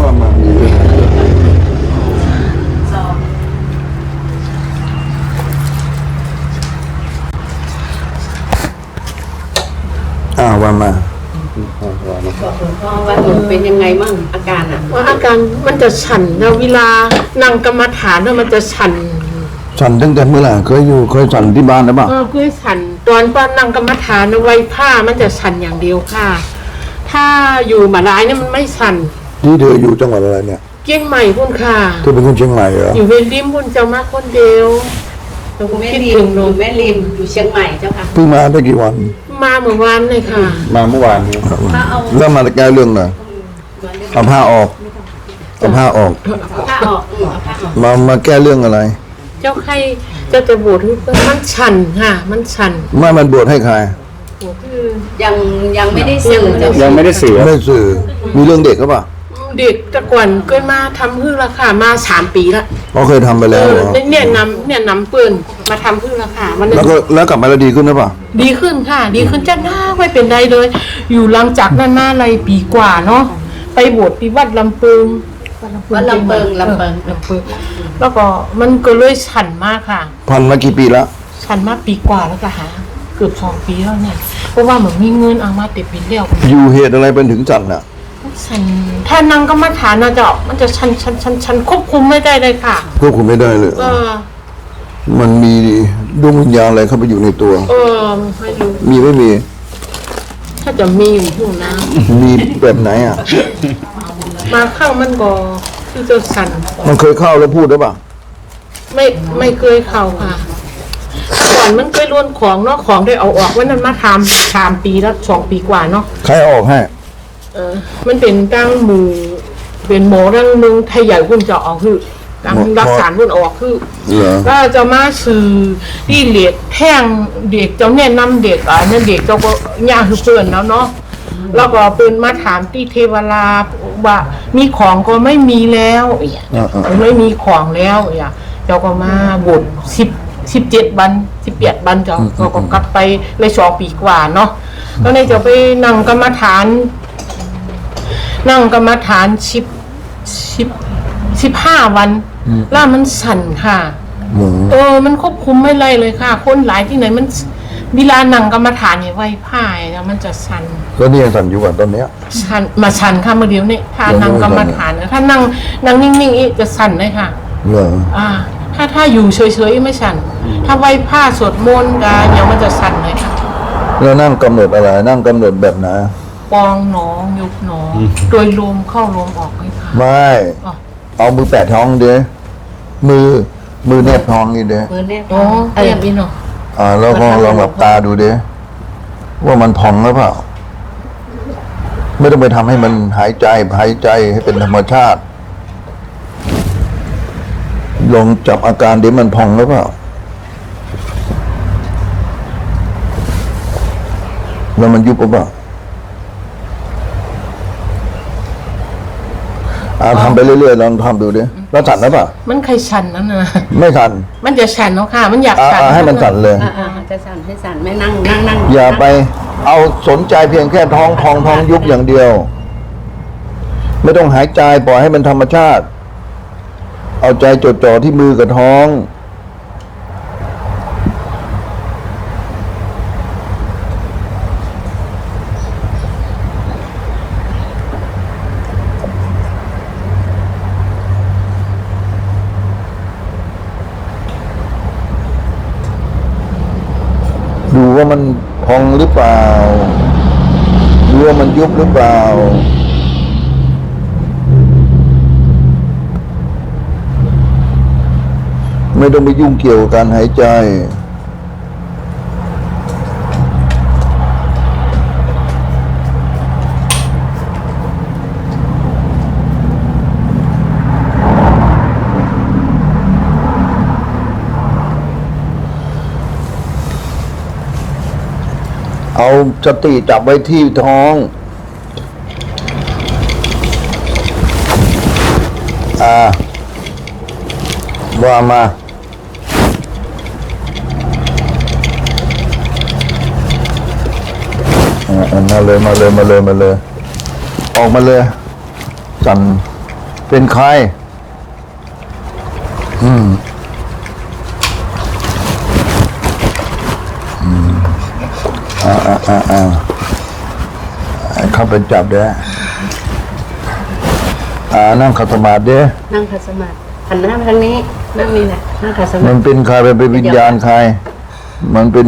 ว่ามามีเรื่องอะไรอ้าวว่ามาว่าหนูเป็นยังไงมั่งอาการอะ ว่าอาการมันจะฉันนะเวลานั่งกรรมฐานน่ะมันจะฉันสั่นตั้งแต่เมื่อไหร่เคยอยู่เคยสั่นที่บ้านหรือเปล่าเออคือฉันตอนป้านั่งกรรมฐานน่ะไว้ผ้ามันจะฉันอย่างเดียวค่ะ ถ้าอยู่มาร้ายเนี่ยมันไม่ฉัน ที่เธออยู่จังหวัดอะไรเนี่ยเกี้ยงใหม่พุ่นค่ะเธอเป็นคนเชียงใหม่เหรออยู่เวรริมพุ่นเจ้ามาคนเดียวเราก็แม่คิดริถึมงหนูเนาะแม่ริมอยู่เชียงใหม่เจ้าค่ะ เพิ่งมาได้กี่วัน มาเมื่อวานเลยค่ะ มาเมื่อวานนี้ถ้าเอาแล้วมาแก้เรื่องหน่อยเอาผ้าออกเอาผ้าออก ผ้าออกอืมเอาผ้าออกมามาแก้เรื่องอะไร เจ้าใครเจะจะบวชให้เพื่อนมันฉันค่ะ มันฉันไม่มันบวชให้ใครบวชคือยังยังไม่ได้สื่อเจ้ายังไม่ได้เสียไม่สื่อ มีเรื่องเด็กก็ปล่ะ เด็กแตะก่อนเกิดมาทำพืชราคามาสามปีละเขาเคยทำไปเอแล้วอเหรอเนี่ยนำเนี่ยนำปืนมาทำพืชราคามันแล้วก็แล้วกลับมาแล้วดีขึ้นหรือเปล่า ดีขึ้นค่ะ ดีขึ้นจะหน้าไม่เป็นไรเลย อยู่หลังจากนั้นมาอะไรปีกว่าเนาะไปบวชที่วัดลำปึงว่าลำเปิงลำเปิงลำปึงแล้วก็มันก็เลยฉันมากค่ะ พันมากี่ปีแล้วฉันมาปีกว่าแล้วก็หา เกือบสองปีแล้วเนี่ยเพราะว่าเหมือนมีเงินเอามาเต็มบินแล้ว อยู่เหตุอะไรเป็นถึงสั่นน่ะ ฉันถ้านั่งก็มาฐานนะเจ้ามันจะชันชันชันชันควบคุมไม่ได้เลยค่ะ ควบคุมไม่ได้เลยเออ มันมีดวงวิญญาณอะไรเข้าไปอยู่ในตัว เออไม่รู้มีไม่มี ถ้าจะมีอยู่ที่นะมีแบบไหนอะมาเข้ามันก็คือจะสั่นมันเคยเข้าแล้วพูดหรือเปล่าไม่ไม่เคยเข้าค่ะ ก่อนมันเคยล้วนของเนาะของได้เอาออกวันนั้นมาทำสามปีแล้วสองปีกว่าเนาะ ใครเอาออกให้ เออมันเป็นตั้งหมูเป็นหมอตั้งเมืองไทยใหญ่คุณจะเอาคือตั้งรักษาคุณออกคือเหรอก็จะมาซื้อที่เหล็กแท่งเด็กเจ้าแนะนำเด็กอะนั่นเด็กเจ้าก็ย่างคือเพื่อนแล้วเนาะแล้วก็เป็นมาถามที่เทวราว่ามีของก็ไม่มีแล้วอย่างอ่าอ่าไม่มีของแล้วอย่างเจ้าก็มาบวชสิบสิบเจ็ดวันสิบแปดวันเจ้าเขาก็กลับไปเลยสองปีกว่าเนาะก็เลยจะไปนั่งกรรมฐาน นั่งกรรมฐานสิบสิบสิบห้าวันแล้วมันสั่นค่ะเหรอเออ มันควบคุมไม่ได้เลยค่ะ คนหลายที่ไหนมันเวลานั่งกรรมฐานเนี่ยไหวผ้าเนี่ยมันจะสั่นก็นี่ยังสั่นอยู่ก่อนตอนเนี้ยสั่นมาสั่นค่ะเมื่อเดียวนี่ถ้ายังไม่นั่งกรรมฐานนะถ้านั่งนั่งนิ่งๆอีกจะสั่นเลยค่ะ เหรออ่า ถ้าถ้าอยู่เฉยๆไม่สั่นถ้าไหวผ้าสวดมนต์กันเนี่ยมันจะสั่นเลยค่ะ แล้วนั่งกำหนดอะไร นั่งกำหนดแบบไหน ปองหนองยุบหนอง โดยลมเข้าลมออกเลยค่ะไม่ อ๋อเอามือแปะท้องเด้มือ มือแนบท้องนี่เด้มือแนบอ๋อเรียบอีเนาะอ่า แล้วก็ลองหลับตาดูเด้ว่ามันพองหรือเปล่า ไม่ต้องไปทำให้มันหายใจหายใจให้เป็นธรรมชาติ ลองจับอาการเดี๋ยวมันพองหรือเปล่า แล้วมันยุบหรือเปล่า อ่าทำไปเรื่อยๆลองทำดูดิแล้วสั่นหรือเปล่ามันใครสั่นนั่นนะไม่สั่นมันจะสั่นเนาะค่ะ มันอยากอ่าสั่นอ่าให้มันสั่นเลย อ่าอ่าจะสั่นให้สั่นไม่นั่งนั่งนั่งอย่าไปเอาสนใจเพียงแค่ท้องพองท้องยุบอย่างเดียว ไม่ต้องหายใจปล่อยให้มันธรรมชาติ เอาใจจดจ่อที่มือกับท้อง ดูว่ามันพองหรือ เปล่าดูว่ามันยุบหรือเปล่า ไม่ต้องไปยุ่งเกี่ยวกับการหายใจ สติจับไว้ที่ท้องอ่าว่ามาอ่ามาเลยมาเลยมาเลยมาเลย ออกมาเลยสันเป็นใคร อืม อืม อ่าอ่าอ่าเข้าไปจับเด้ออ่านั่งขัดสมาธิเด้อนั่งคัดสมาธิหันหน้ามาทางนี้ นั่งนี่แหละนั่งคัดสมามันเป็นใครเป็นวิญญาณใคร มันเป็น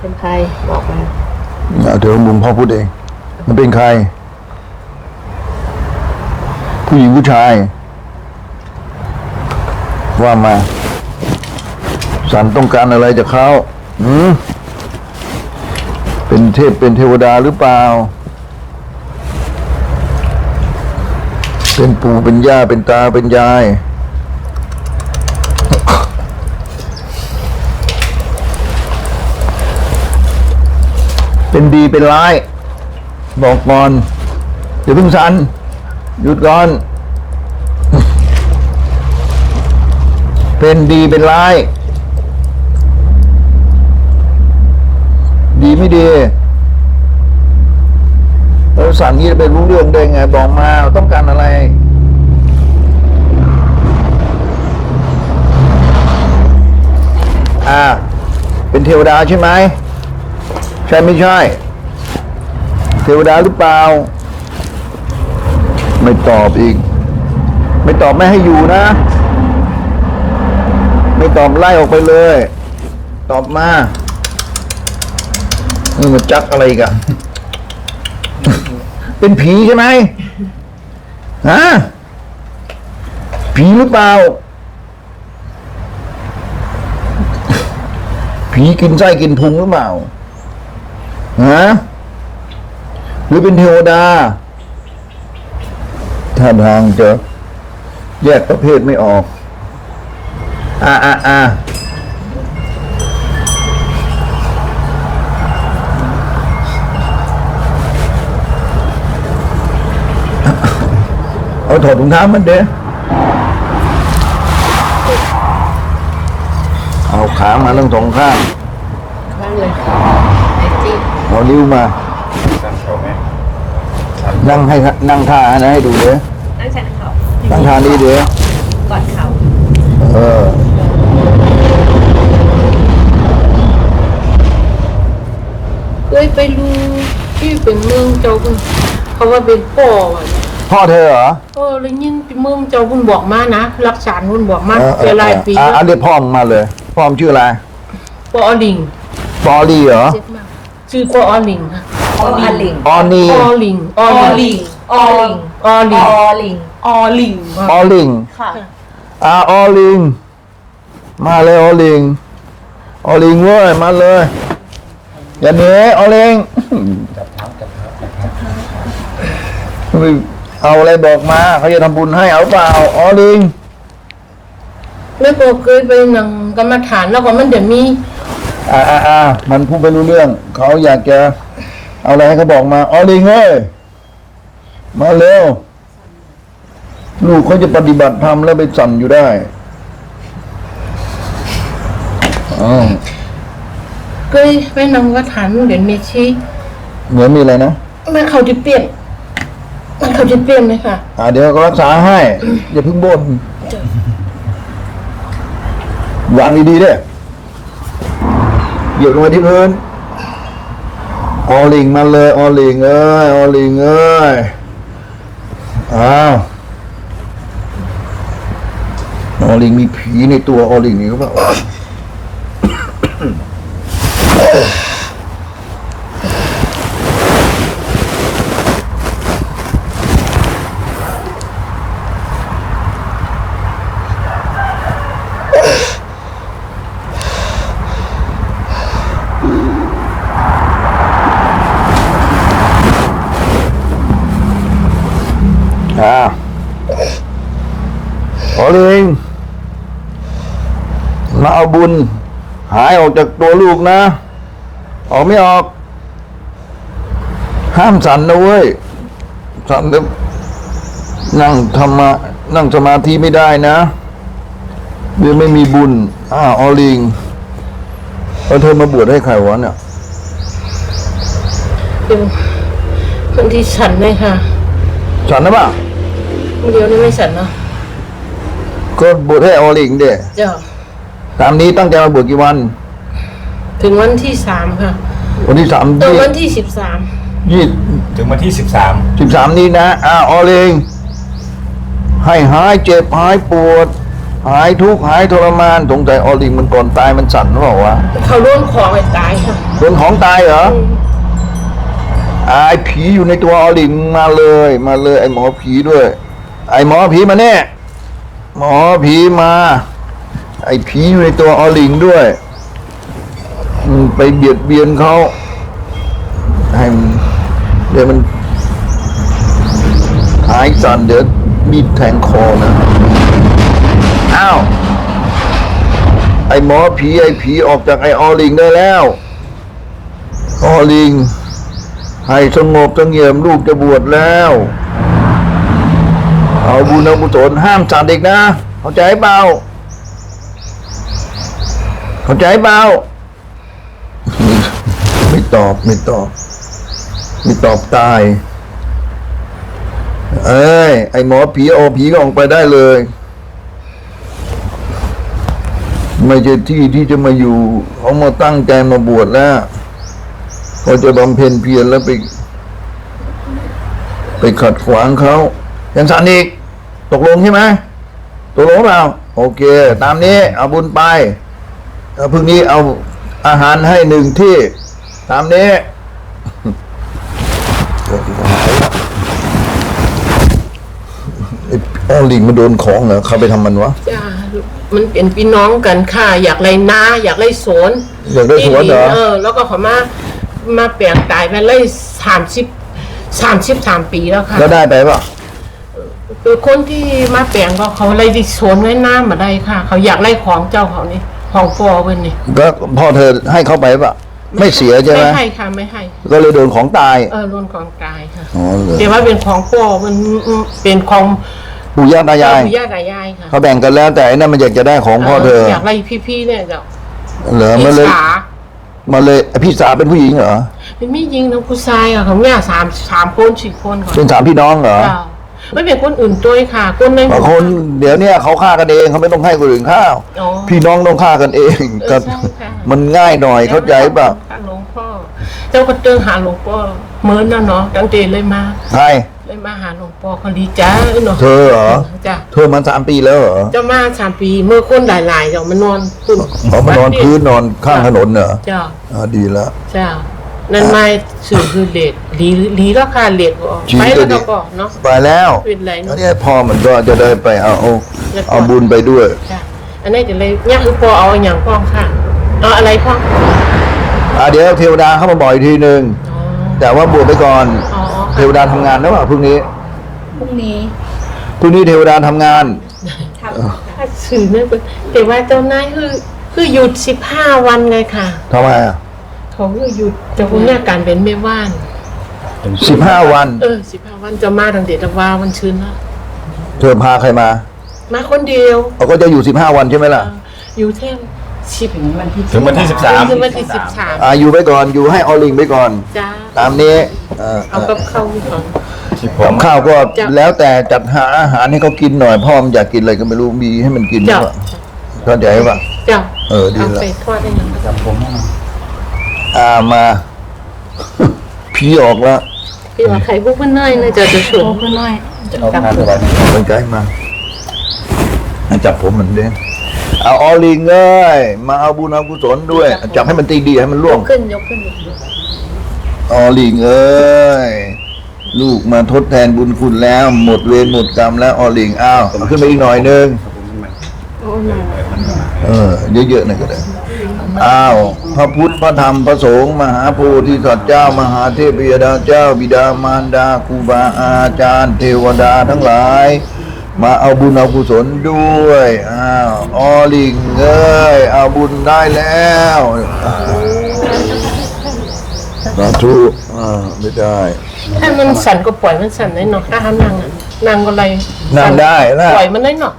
เป็นใครบอกมาเดี๋ยวมุมพ่อพูดเอง มันเป็นใคร ผู้หญิงผู้ชาย ว่ามาสันต้องการอะไรจากเขาหืม เป็นเทพเป็นเทวดาหรือเปล่า เป็นปู่เป็นย่าเป็นตาเป็นยายเป็นดีเป็นร้าย บอกก่อนเดี๋ยวเพิ่งสัน หยุดก่อน เป็นดีเป็นร้าย ไม่ดีแล้วสั่งนี้จะไปรู้เรื่องได้ไงบอกมาต้องการอะไรอ่าเป็นเทวดาใช่ไหมใช่ไม่ใช่ เทวดาหรือเปล่า ไม่ตอบอีก ไม่ตอบไม่ให้อยู่นะ ไม่ตอบไล่ออกไปเลย ตอบมา นี่มาจักอะไรกันเป็นผีใช่ไหมฮะผีหรือเปล่า ผีกินไส้กินพุงหรือเปล่าฮะหรือเป็นเทวดาท่าทางจะแยกประเภทไม่ออก อ่าอ่าอ่า เอาถอดถุงเท้ามันเด้เอาขามาทั้งสองข้างบ้างเลยไอ้จิ๊บเอานิ้วมานั่งให้นั่งท่านะให้ดูเด้อนั่งชันเขานั่งท่านี้เด้อกอดเขาเออเคยไปรู้ที่เป็นเมืองเจ้าคุณเขาว่าเป็นพ่อว่ะ พ่อเธอเหรอเออเลยยินเป็นเมืองเจ้าคุณบอกมานะรักษาคุณบอกมาเออเอเป็นอหลายปีอะแล้วอะเรียกพ่อมึงมาเลย พ่อมึงชื่ออะไรปอลิงปอลีเหรอเจ็บมากชื่อปอลิงค่ะออลิงออนีออลิงออออลิลิงงออลิงออลิงออลิงออลิงออลิงค่ะอ่าออลิง มาเลยออลิงออลิงเว้ยมาเลยอย่าหนีออลิงไม่เอาอะไรบอกมาเขาจะทำบุญให้เอาเปล่าออลิงแล้วก็เคยไปนั่งกรรมฐานแล้วก็มันเดี๋ยวมีอ่าอ่าอ่ามันพูดไม่รู้เรื่อง เขาอยากจะเอาอะไรให้เขาบอกมาออลิงเอ้ยมาเร็วลูกเขาจะปฏิบัติธรรมแล้วไปสั่นอยู่ได้อ๋อเคยไปนั่งกรรมฐานมันเดี๋ยวมีชี้เหมือนมีอะไรนะมันเขาจะเปลี่ยน มันเขาจะเปลี่ยนเลยค่ะอ่าเดี๋ยวก็รักษาให้ อย่าเพิ่งบ่นวางดีๆเด้อเหยียบลงมาที่พื้นออลิงมาเลยออลิงเอ้ยออลิงเอ้ยอ้าวออลิงมีผีในตัวออลิงนี่เขาบอกอ่าออลิง มาเอา บุญ หายออกจากตัวลูกนะ ออกไม่ออก ห้ามสั่นนะเว้ย สั่นแล้วนั่งธรรมะนั่งสมาธิไม่ได้นะเดี๋ยวไม่มีบุญอ่าออลิงแล้วเธอมาบวชให้ใครวะเนี่ยเป็นคนที่ฉันเลยค่ะสั่นนะป่ะมือเดียวนี่ไม่สั่นเนาะก็บวชให้ออลิงเด้เจ้า ตามนี้ตั้งใจมาบวชกี่วัน ถึงวันที่สามค่ะวันที่สามตรงยี่วันที่สิบสามยี่ถึงวันที่ 13 สิบสามนี้นะอ่าออลิงให้หายเจ็บหายปวด หายทุกข์หายทรมานสงสัยออลิงมันก่อนตายมันสั่นหรือเปล่าวะเขาร่วมของไอ้ตายค่ะโดนของตายเหรอ ไอ้ผีอยู่ในตัวออลิงมาเลย มาเลย ไอ้หมอผีด้วย ไอ้หมอผีมาแน่หมอผีมา ไอ้ผีอยู่ในตัวออลิงด้วยไปเบียดเบียนเขาให้เดี๋ยวมันหายสั่นเดี๋ยวมีดแทงคอนะ อ้าว ไอ้หมอผีไอ้ผีออกจากไอ้ออลิงได้แล้ว ออลิง ให้สงบสงเงียมลูกจะบวชแล้ว เอาบุญเอาบุญศลห้ามสัตว์เด็กนะ เข้าใจเปล่า เข้าใจเปล่า ไม่ตอบไม่ตอบ ไม่ตอบตาย เอ้ย ไอหมอผีเอาผีก็ออกไปได้เลย ไม่ใช่ที่ที่จะมาอยู่เขามาตั้งใจมาบวชแล้วเขาจะบำเพ็ญเพียรแล้วไป ไปขัดขวางเขายังสันอีก ตกลงใช่ไหมตกลงเปล่า โอเค ตามนี้ เอาบุญไป แล้วพรุ่งนี้เอาอาหารให้หนึ่งที่ตามนี้ไอ้อ้อลิงมันโดนของเหรอเขาไปทำมันวะจ้ามันเป็นพี่น้องกันค่ะ อยากไรนาอยากไรสวนอยากได้สวนเหรอเออแล้วก็เขามามาเปลี่ยนตายไปเลยสามสิบสามสิบสามปีแล้วค่ะแล้วได้ไปปะคือคนที่มาแปลงก็เขาไล่ดิสวนไว้หน้ามาได้ค่ะ เขาอยากไล่ของเจ้าเขานี่ ของฟอเว้นนี่ก็พ่อเธอให้เขาไปปะไม่เสียใช่ไหมไม่ให้ค่ะไม่ให้ ก็เลยโดนของตายเออรุนของตายค่ะอ๋อเลยแต่ว่าเป็นของฟอมันเป็นของปู่ย่าตายาย ปู่ย่าตายายค่ะเขาแบ่งกันแล้วแต่ไอ้นั่นมันอยากจะได้ของพ่อเธออยากไล่พี่ๆเนี่ยเจ้าเหรอมาพี่เลยสามาเลยพี่สาวเป็นผู้หญิงเหรอเป็นไม่ยิงทั้งผู้ชายอะเขาเนี่ยสามสามคนสี่คนก่อนเป็นสามพี่น้องเหรอ เจ้า ไม่เป็นคนอื่นด้วยค่ะ คนในหบางมู่คนเดี๋ยวเนี้เขาฆ่ากันเองเขาไม่ต้องให้คนอื่นข้าวอ๋อ พี่น้องต้องฆ่ากันเองเออก็ใช่ค่ะ มันง่ายหน่อยเข้าใจป่ะค่ะหลวงพ่อ เจ้าก็เตือนหาหลวงพ่อเหมือนน่ะเนาะตั้งแต่เลยมา ใคร เลยมาหาหลวงพ่อเขาดีจ้าเนาะเธอเหรอ จ้ะเธอมันสามปีแล้วเหรอเจ้ามาสามปีเมื่อคนหลายๆเจ้ามานอนปุ่นเขามานอนพื้นนอนข้างถนนเหรอเจ้าอ่าดีแล้วเจ้า นั่นไม่สื่อคือเลดลีลีแล้วค่ะเลดก็จริงไปแล้วดิก็บอกเนาะไปแล้วเป็นไรแล้วเนาะเนี่ยพ่อมันก็จะได้ไปเอาเอาแล้วก็ เอาบุญไปด้วย จ้ะอันนี้จะเลยเนี่ยคือพอเอาอย่างพ้องค่ะเอาอะไรพ้องอ่าเดี๋ยวเทวดาเข้ามาบอกอีกทีหนึ่งอ๋อแต่ว่าบวชไปก่อน อ๋อเทวดาทำงานแล้วเปล่าพรุ่งนี้พรุ่งนี้พรุ่งนี้เทวดาทำงานครับสื่อเนี่ยแต่ว่าเจ้านายคือคือหยุดสิบห้าวันไงค่ะทำไมอะ เขาคือหยุดเจะคุณเนี่ยการเป็นแม่บ้าน สิบห้าวัน เออสิบห้าวันจะมาตั้งแต่ตะวาวันชื้นแล้วเธอพาใครมามาคนเดียวเขาก็จะอยู่สิบห้าวันใช่ไหมล่ะ อยู่เท่มสิบถึงวันที่ถึงวันที่ถึง13วันที่สิบสามอ่าอยู่ไปก่อนอยู่ให้ออลิงไปก่อนจ้าตามนี้เออเอากับเข้าวก่อนที่ผกัมบข้าวก็จ้ะแล้วแต่จัดหาอาหารให้เขากินหน่อยพ่อมันอยากกินอะไรก็ไม่รู้มีให้มันกินหรือจ้าเปล่าเข้าใจป่ะจ้าเออดีเอาละไปทอดได้ยังจับผมให้หน่ อยอ่ามา ผีออกแล้วพี่ว่าไข่บุกเพื่อนน้อยนะจะจะฉุนโอ้เพื่อนน้อยเอางานสบายสนใจมาให้จับผมเหมือนเดิมเอาออลิงเอ้ยมาเอาบุญเอากุศลด้วย จับให้มันตีดีให้มันล่วงขึ้นยกขึ้นออลิงเอ้ยลูกมาทดแทนบุญคุณแล้ว หมดเวรหมดกรรมแล้วออลิงอ้าวเอาขึ้นไปอีกหน่อยนึงโอ้มาเออเยอะๆหน่อยก็ได้ อ้าว พระพุทธพระธรรมพระสงฆ์มหาโพธิสัตว์เจ้ามหาเทพยดาเจ้าบิดามารดาครูบาอาจารย์ เทวดาทั้งหลาย มาเอาบุญเอากุศลด้วยอ้าวออลิงเอ้ยเอาบุญได้แล้วสาธุอ่าไม่ได้ ถ้ามันสั่นก็ปล่อยมันสั่นได้เนาะถ้าทำนั่งอะนั่งก็ไรนั่งได้นะปล่อยมันได้เนาะ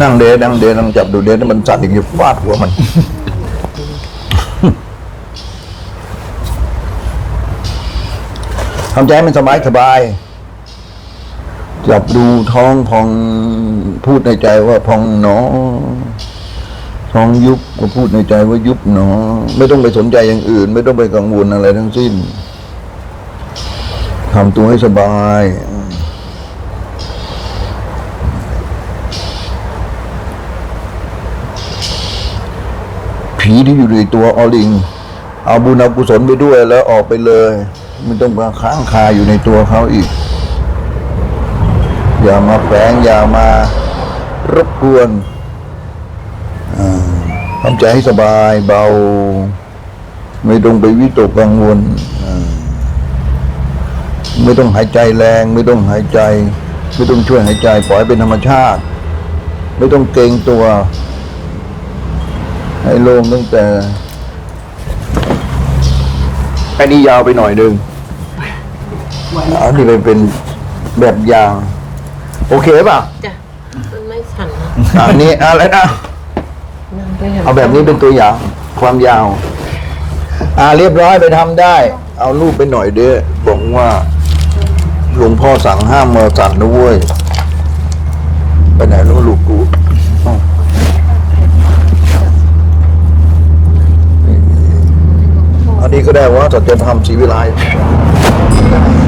นั่งเดนั่งเดนั่งจับดูเดนมันสั่นอีกจะฟาดหัวมัน ทำใจให้มันสบายสบายจจับดูท้องพองพูดในใจว่าพองหนอ ท้องยุบก็พูดในใจว่ายุบหนอ ไม่ต้องไปสนใจอย่างอื่น ไม่ต้องไปกังวลอะไรทั้งสิ้นทำตัวให้สบายผีที่อยู่ในตัวออลิง เอาบุญเอากุศลไปด้วยแล้วออกไปเลย ไม่ต้องมาค้างคาอยู่ในตัวเขาอีก อย่ามาแฝงอย่ามารบกวนอ่าทำใจให้สบายเบา ไม่ต้องไปวิตกกังวลไม่ต้องหายใจแรง ไม่ต้องหายใจ ไม่ต้องช่วยหายใจปล่อยเป็นธรรมชาติ ไม่ต้องเกรงตัว ให้โล่งตั้งแต่อันนี้ยาวไปหน่อยหนึ่ง อันนี้เป็นเป็นแบบอย่าง โอเคป่ะจ้ะมันไม่สั่นนะอันนี้อะไรนะนั่งไปหาเอาแบบนี้เป็นตัวอย่าง ความยาว อ่าเรียบร้อยไปทำได้ เอารูปไปหน่อยเด้อบอกว่าหลวงพ่อสั่งห้ามมาสั่นนะเว้ยไปไหนแล้วลูกกูอ้าวอันนี้ก็ได้ว่าสัจธรรมชีวิไลปิด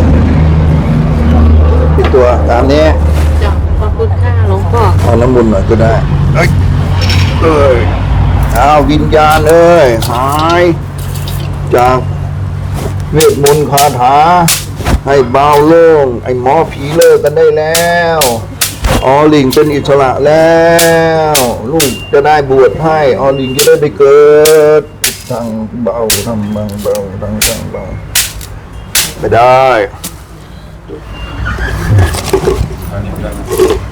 ตัวตามนี้จ้ะขอบคุณค่ะหลวงพ่อเอาน้ำมุนต์หน่อยก็ได้เอ้ยเอ้ยเอาวิญญาณเอ้ยหายจากเวทมนต์คาถา ให้เบาโล่งไอ้หมอผีเลิกกันได้แล้วออลิงเป็นอิสระแล้ว ลูกจะได้บวชให้ออลิงจะได้ไปเกิดทางเบาทำบางเบาทางทางเบาไม่ได้ teilnehmern